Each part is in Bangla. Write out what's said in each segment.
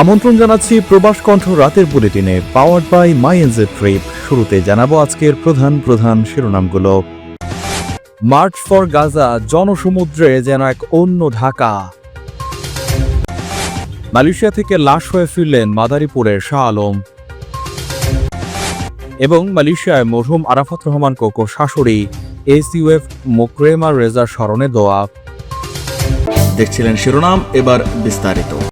আমন্ত্রণ জানাচ্ছি প্রবাস কণ্ঠ রাতের বুলেটিনে powered by my NJ trip শুরুতে জানাব আজকের প্রধান প্রধান শিরোনামগুলো। মার্চ ফর গাজা, জনসমুদ্রে যেন এক অন্য ঢাকা। মালয়েশিয়া থেকে লাশ হয়ে ফিরলেন মাদারীপুরের শাহ আলম। এবং মালয়েশিয়ায় মরহুম আরাফাত রহমান কোকো শাশুড়ি এসইউএফ মোকরেমা রেজার স্মরণে দোয়া। দেখছিলেন শিরোনাম, এবার বিস্তারিত।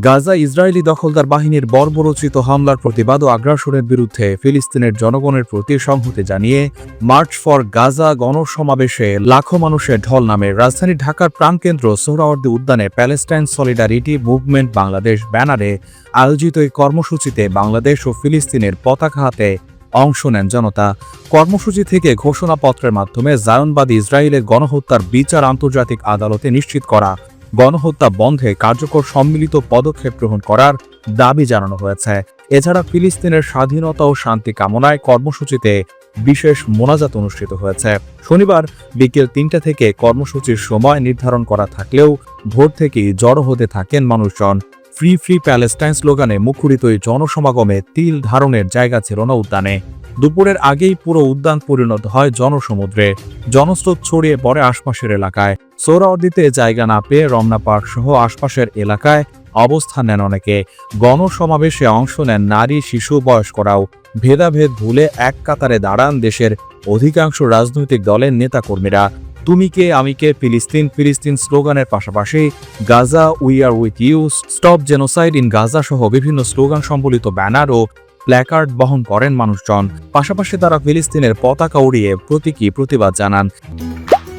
গাজা ইসরায়েলি দখলদার বাহিনীর বর্বরচিত হামলার প্রতিবাদ ও আগ্রাসনের বিরুদ্ধে ফিলিস্তিনের জনগণের প্রতি সংহতি জানিয়ে মার্চ ফর গাজা গণসমাবেশে লাখো মানুষের ঢল নামে রাজধানী ঢাকার প্রাণকেন্দ্র সোহরাওয়ার্দী উদ্যানে প্যালেস্টাইন সলিডারিটি মুভমেন্ট বাংলাদেশ ব্যানারে আয়োজিত এই কর্মসূচিতে বাংলাদেশ ও ফিলিস্তিনের পতাকা হাতে অংশ নেন জনতা। কর্মসূচি থেকে ঘোষণাপত্রের মাধ্যমে জায়নবাদী ইসরায়েলের গণহত্যার বিচার আন্তর্জাতিক আদালতে নিশ্চিত করা গণহত্যা বন্ধে কার্যকর সম্মিলিত পদক্ষেপ গ্রহণ করার দাবি জানানো হয়েছে। এছাড়া ফিলিস্তিনের স্বাধীনতা ও শান্তি কামনায় কর্মসূচিতে বিশেষ মোনাজাত অনুষ্ঠিত হয়েছে। শনিবার বিকেল তিনটা থেকে কর্মসূচির সময় নির্ধারণ করা থাকলেও ভোর থেকেই জড়ো হতে থাকেন মানুষজন। ফ্রি ফ্রি প্যালেস্টাইন স্লোগানে মুখরিত এই জনসমাগমে তিল ধারণের জায়গা ছিল না উদ্যানে। দুপুরের আগেই পুরো উদ্যান পরিণত হয় জনসমুদ্রে। জনস্রোত ছড়িয়ে পড়ে আশপাশের এলাকায়। সৌরাওয়ার্দিতে জায়গা না পেয়ে রমনা পার্ক সহ আশপাশের এলাকায় অবস্থান নেন অনেকে। গণসমাবেশে অংশ নেন নারী, শিশু, বয়স্করাও। ভেদাভেদ ভুলে এক কাতারে দাঁড়ান দেশের অধিকাংশ রাজনৈতিক দলের নেতাকর্মীরা। তুমি কে, আমি কে, ফিলিস্তিন ফিলিস্তিন স্লোগানের পাশাপাশি Gaza, we are with you stop genocide in Gaza সহ বিভিন্ন স্লোগান সম্বলিত ব্যানার ও প্ল্যাকার্ড বহন করেন মানুষজন। পাশাপাশি তারা ফিলিস্তিনের পতাকা উড়িয়ে প্রতীকী প্রতিবাদ জানান।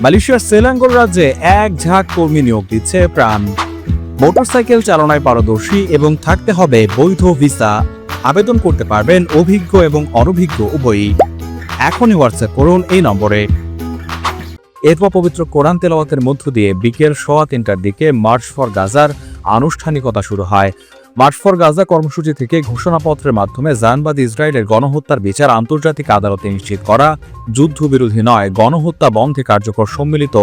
মালয়েশিয়ার সেলাঙ্গোর রাজ্যে এক ঝাঁক কর্মী নিয়োগ দিচ্ছে প্রাণ। মোটরসাইকেল চালনায় পারদর্শী এবং থাকতে হবে বৈধ ভিসা। আবেদন করতে পারবেন অভিজ্ঞ এবং অনভিজ্ঞ উভয়ই। এখনই হোয়াটসঅ্যাপ করুন এই নম্বরে। এরপর পবিত্র কোরআন তেলাওয়াতের মধ্য দিয়ে বিকেল সোয়া তিনটার দিকে মার্চ ফর গাজার আনুষ্ঠানিকতা শুরু হয়। মার্চ ফর গাজা কর্মসূচি থেকে ঘোষণাপত্রের মাধ্যমে জায়নবাদ ইসরায়েলের গণহত্যার বিচার আন্তর্জাতিক আদালতে নিশ্চিত করা, যুদ্ধবিরোধী নয়, গণহত্যা বন্ধে কার্যকর সম্মিলিত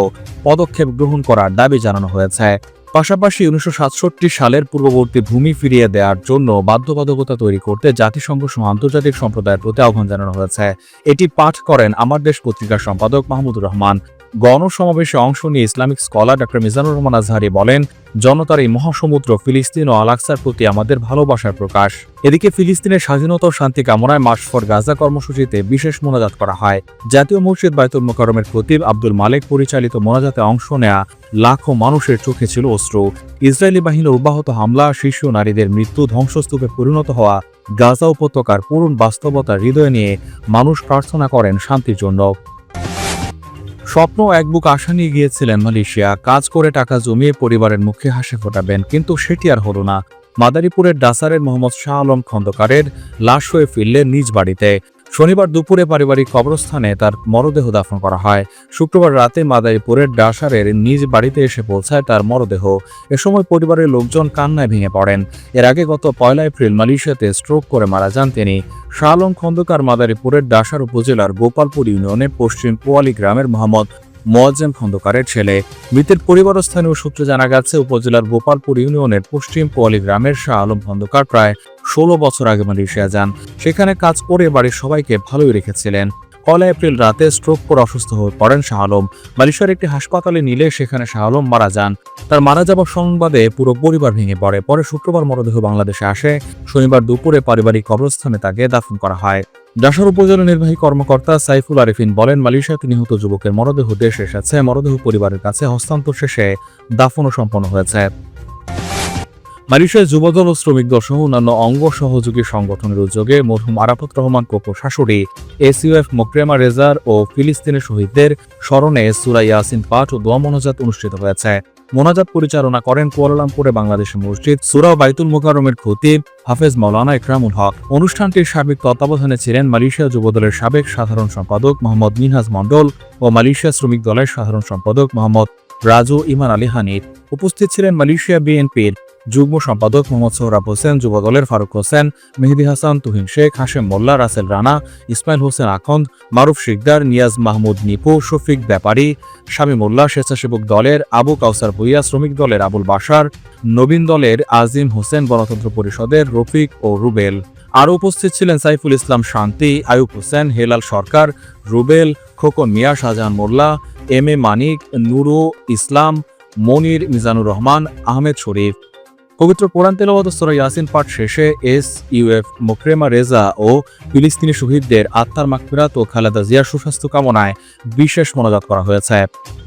পদক্ষেপ গ্রহণ করার দাবি জানানো হয়েছে। পাশাপাশি উনিশশো সাতষট্টি সালের পূর্ববর্তী ভূমি ফিরিয়ে দেওয়ার জন্য বাধ্যবাধকতা তৈরি করতে জাতিসংঘ সহ আন্তর্জাতিক সম্প্রদায়ের প্রতি আহ্বান জানানো হয়েছে। এটি পাঠ করেন আমার দেশ পত্রিকার সম্পাদক মাহমুদুর রহমান। গণসমাবেশে অংশ নিয়ে Islamic scholar doctor Mizanur Rahman Azhari বলেন, জনতার এই মহাসমুদ্র ফিলিস্তিন ও আলাক্সার প্রতি আমাদের ভালোবাসার প্রকাশ। এদিকে ফিলিস্তিনের স্বাধীনতা ও শান্তি কামনায় মার্চ ফর গাজা কর্মসূচিতে বিশেষ মোনাজাত করা হয়। জাতীয় মসজিদ বায়তুল মোকারমের খতিব আব্দুল মালেক পরিচালিত মোনাজাতে অংশ নেয়া লাখো মানুষের চোখে ছিল অশ্রু। ইসরায়েলি বাহিনীর অব্যাহত হামলা, শিশু নারীদের মৃত্যু, ধ্বংসস্তূপে পরিণত হওয়া, গাজা উপত্যকার করুণ বাস্তবতা হৃদয় নিয়ে মানুষ প্রার্থনা করেন শান্তির জন্য। স্বপ্ন এক বুক আশা নিয়ে গিয়েছিলেন মালয়েশিয়া। কাজ করে টাকা জমিয়ে পরিবারের মুখে হাসি ফোটাবেন, কিন্তু সেটি আর হলো না। মাদারীপুরের ডাসারের মোহাম্মদ শাহ আলম খন্দকারের লাশ হয়ে ফিরলেন নিজ বাড়িতে। শনিবার দুপুরে পারিবারিক কবরস্থানে তার মরদেহ দাফন করা হয়। শুক্রবার রাতে মাদারীপুরের ডাসারের নিজ বাড়িতে এসে পৌঁছায় তার মরদেহ। এ সময় পরিবারের লোকজন কান্নায় ভেঙে পড়েন। এর আগে গত পয়লা এপ্রিল মালয়েশিয়াতে স্ট্রোক করে মারা যান তিনি। শাহ আলম খন্দকার মাদারীপুরের ডাসার উপজেলার গোপালপুর ইউনিয়নের পশ্চিম পোয়ালি গ্রামের মোহাম্মদ মোয়াজ্জেম খন্দকারের ছেলে। মৃতের পরিবার স্থানীয় সূত্রে জানা গেছে, উপজেলার গোপালপুর ইউনিয়নের পশ্চিম পোয়ালি গ্রামের শাহ আলম খন্দকার প্রায় ষোলো বছর আগে মালয়েশিয়া যান। সেখানে কাজ করে বাড়ির সবাইকে ভালোই রেখেছিলেন। পয়লা এপ্রিল রাতে স্ট্রোক করে অসুস্থ হয়ে পড়েন শাহ আলম। মালয়েশিয়ার একটি হাসপাতালে নিলে সেখানে শাহ আলম মারা যান। তার মারা যাবার সংবাদে পুরো পরিবার ভেঙে পড়ে। পরে শুক্রবার মরদেহ বাংলাদেশে আসে। শনিবার দুপুরে পারিবারিক কবরস্থানে তাকে দাফন করা হয়। যশোর উপজেলা নির্বাহী কর্মকর্তা সাইফুল আরিফিন বলেন মালয়েশিয়াতে নিহত যুবকের মরদেহ দেশে এসেছে। মরদেহ পরিবারের কাছে হস্তান্তর শেষে দাফনও সম্পন্ন হয়েছে। মালয়েশিয়ার যুবদল ও শ্রমিক দল সহ অন্যান্য অঙ্গ সহযোগী সংগঠনের উদ্যোগে মরহুম আরাফত রহমান কোকো শাশুড়ি এসইউএফ মোকরেমা রেজার ও ফিলিস্তিনের শহীদদের স্মরণে সুরা ইয়াসিন পাঠ ও দোয়া মনোজাত অনুষ্ঠিত হয়েছে। মোনাজাত পরিচালনা করেন কুয়ালালামপুরে বাংলাদেশ মসজিদ, সুরা বাইতুল মোকারমের খতিব হাফেজ মাওলানা ইকরামুল হক। অনুষ্ঠানটির সার্বিক তত্ত্বাবধানে ছিলেন মালয়েশিয়া যুবদলের সাবেক সাধারণ সম্পাদক মোহাম্মদ মিনহাজ মণ্ডল ও মালয়েশিয়া শ্রমিক দলের সাধারণ সম্পাদক মোহাম্মদ রাজু ইমান আলী হানিফ। উপস্থিত ছিলেন মালয়েশিয়া বিএনপির যুগ্ম সম্পাদক মোহাম্মদ সোহরাব হোসেন যুবদলের ফারুক হোসেন, মেহেদি হাসান, তুহিন শেখ, হাশেম মোল্লা, রাসেল রানা, ইসমাইল হোসেন আখন্দ, মারুফ শিকদার, নিয়াজ মাহমুদ নিপু, শফিক ব্যাপারী স্বামী মোল্লা, স্বেচ্ছাসেবক দলের আবু কাউসার ভুইয়া, শ্রমিক দলের আবুল বাসার নবীন দলের আজিম হোসেন, গণতন্ত্র পরিষদের রফিক ও রুবেল। আরও উপস্থিত ছিলেন সাইফুল ইসলাম শান্তি, আয়ুব হোসেন, হেলাল সরকার, রুবেল, খোকন মিয়া, শাহজাহান মোল্লা, এম এ মানিক, নুরু ইসলাম, মনির মিজানুর রহমান, আহমেদ শরীফ। পবিত্র কোরআন তেলাওয়াত ইয়াসিন পাঠ শেষে এস ইউএফ মোকরেমা রেজা ও ফিলিস্তিনি শহীদদের আত্মার মাকফিরাত ও খালেদা জিয়ার সুস্বাস্থ্য কামনায় বিশেষ মনোজাত করা হয়েছে।